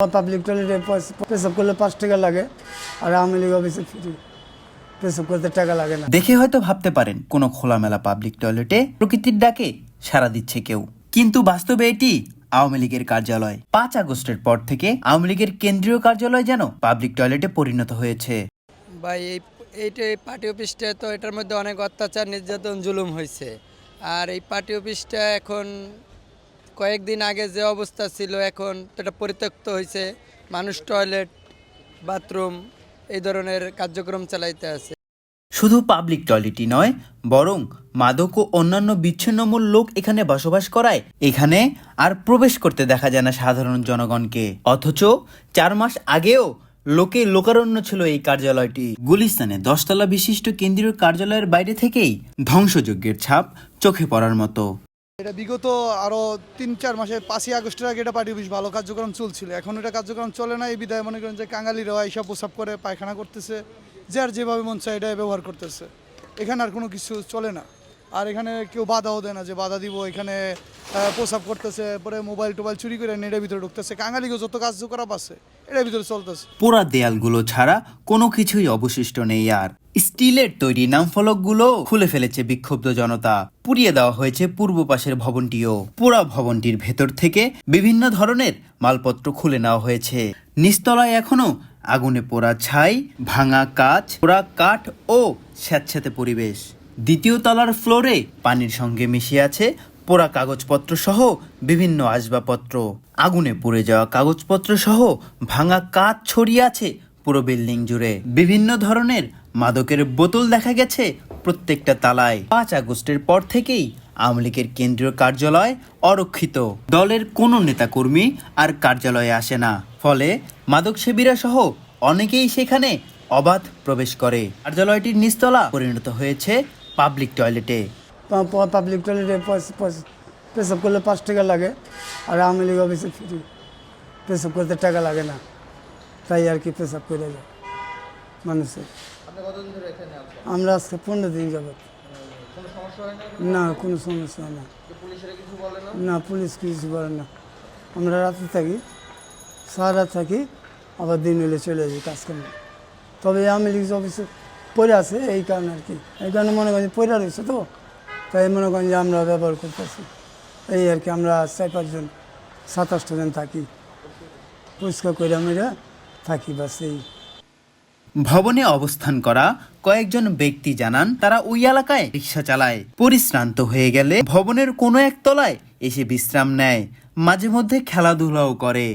Public টয়লেটে পেশাব করলে পাঁচ টাকা লাগে আর আওয়ামী লীগ অফিসে ফ্রি পেশাব করতে টাকা লাগে না। দেখে হয়তো ভাবতে পারেন কোনো খোলামেলা পাবলিক টয়লেটে প্রকৃতির ডাকে সাড়া দিচ্ছে কেউ। কিন্তু বাস্তবে এটি আওয়ামী লীগের কার্যালয়। পাঁচ আগস্টের পর থেকে আওয়ামী লীগের কেন্দ্রীয় কার্যালয় যেন পাবলিক টয়লেটে পরিণত হয়েছে। ভাই এই এইটা এই পার্টি অফিসটা তো এটার মধ্যে অনেক অত্যাচার নির্যাতন জুলুম হয়েছে আর এই পার্টি অফিসটা এখন কয়েকদিন আগে যে অবস্থা ছিল, এখন এটা পরিত্যক্ত হয়েছে মানুষ টয়লেট, বাথরুম এই ধরনের কার্যক্রম চালাইতে আছে। শুধু পাবলিক টয়লেটই নয়, বরং মাদক ও অন্যান্য বিচ্ছিন্নমূল লোক এখানে বসবাস করায়। এখানে আর প্রবেশ করতে দেখা যায় না সাধারণ জনগণকে। অথচ চার মাস আগেও লোকে লোকারণ্য ছিল এই কার্যালয়টি। গুলিস্তানে দশতলা বিশিষ্ট কেন্দ্রীয় কার্যালয়ের বাইরে থেকেই ধ্বংসযজ্ঞের ছাপ চোখে পড়ার মতো। এটা বিগত আরও তিন, চার মাসে পাঁচই আগস্টের আগে এটা পার্টি অফিস ভালো কার্যক্রম চলছিল। এখন এটা কার্যক্রম চলে না, এই বিদায় মনে করেন যে কাঙালিরা এইসব প্রসাব করে পায়খানা করতেছে যে আর যেভাবে মন চায় এটা ব্যবহার করতেছে। এখানে আর কোনো কিছু চলে না। আর এখানে কেউ বাধাও দেয় না যে বাধা দিব, এখানে প্রসাব করতেছে, পরে মোবাইল টোবাইল চুরি করে নেটের ভিতরে ঢুকতেছে, কাঙালিকেও যত কার্যকলাপ আছে, এটার ভিতরে চলতেছে। পোড়া দেয়ালগুলো ছাড়া কোনো কিছুই অবশিষ্ট নেই আর। স্টিলের তৈরি নাম নামফলকগুলো খুলে ফেলেছে বিক্ষুব্ধ জনতা। পুড়িয়ে দেওয়া হয়েছে পূর্ব পাশের ভবনটিও। পোড়া ভবনটির ভেতর থেকে বিভিন্ন ধরনের মালপত্র খুলে নেওয়া হয়েছে। নিচতলায় এখনও আগুনে পোড়া ছাই, ভাঙা কাচ, পোড়া কাঠ ও স্যাঁতস্যাঁতে পরিবেশ। দ্বিতীয় তলার ফ্লোরে পানির সঙ্গে মিশে আছে পোড়া কাগজপত্র সহ বিভিন্ন আসবাবপত্র। আগুনে পুড়ে যাওয়া কাগজপত্র সহ ভাঙা কাঁচ ছড়িয়ে আছে পুরো বিল্ডিং জুড়ে। বিভিন্ন ধরনের মাদকের বোতল দেখা গেছে প্রত্যেকটা তালায়। পাঁচ আগস্টের পর থেকেই আওয়ামী লীগের কেন্দ্রীয় কার্যালয় অরক্ষিত। দলের কোনো নেতাকর্মী আর কার্যালয়ে আসে না। ফলে মাদক সেবীরা সহ অনেকেই সেখানে অবাধ প্রবেশ করে। কার্যালয়টির নিচতলা পরিণত হয়েছে পাবলিক টয়লেটে পাবলিক টয়লেটে পেশাব করলে পাঁচ টাকা লাগে আর আওয়ামী লীগ অফিসে ফ্রি। পেশাব করতে টাকা লাগে না তাই আর কি পেশাব করে যায় মানুষের। আমরা আজকে পনেরো দিন যাবত না কোনো সমস্যা হয় না। না? পুলিশ কিছু বলে না। আমরা রাতে থাকি সারা থাকি আবার দিন হলে চলে যাই কাজ কাম তবে আমি লিখছি অফিসে পড়ে আছে, এই কারণে আর কি। এই কারণে মনে করেন পড়ে রয়েছে তো। তাই মনে করেন যে আমরা ব্যবহার করতেছি। এই আর কি, আমরা চার পাঁচজন সাত আটটা জন থাকি। পরিষ্কার করে আমরা থাকি, বাস এই। ভবনে অবস্থান করা কয়েকজন ব্যক্তি জানান, তারা ওই এলাকায় রিক্সা চালায়। পরিশ্রান্ত হয়ে গেলে ভবনের কোনো এক তলায় এসে বিশ্রাম নেয়। মাঝে মধ্যে খেলাধুলাও করে।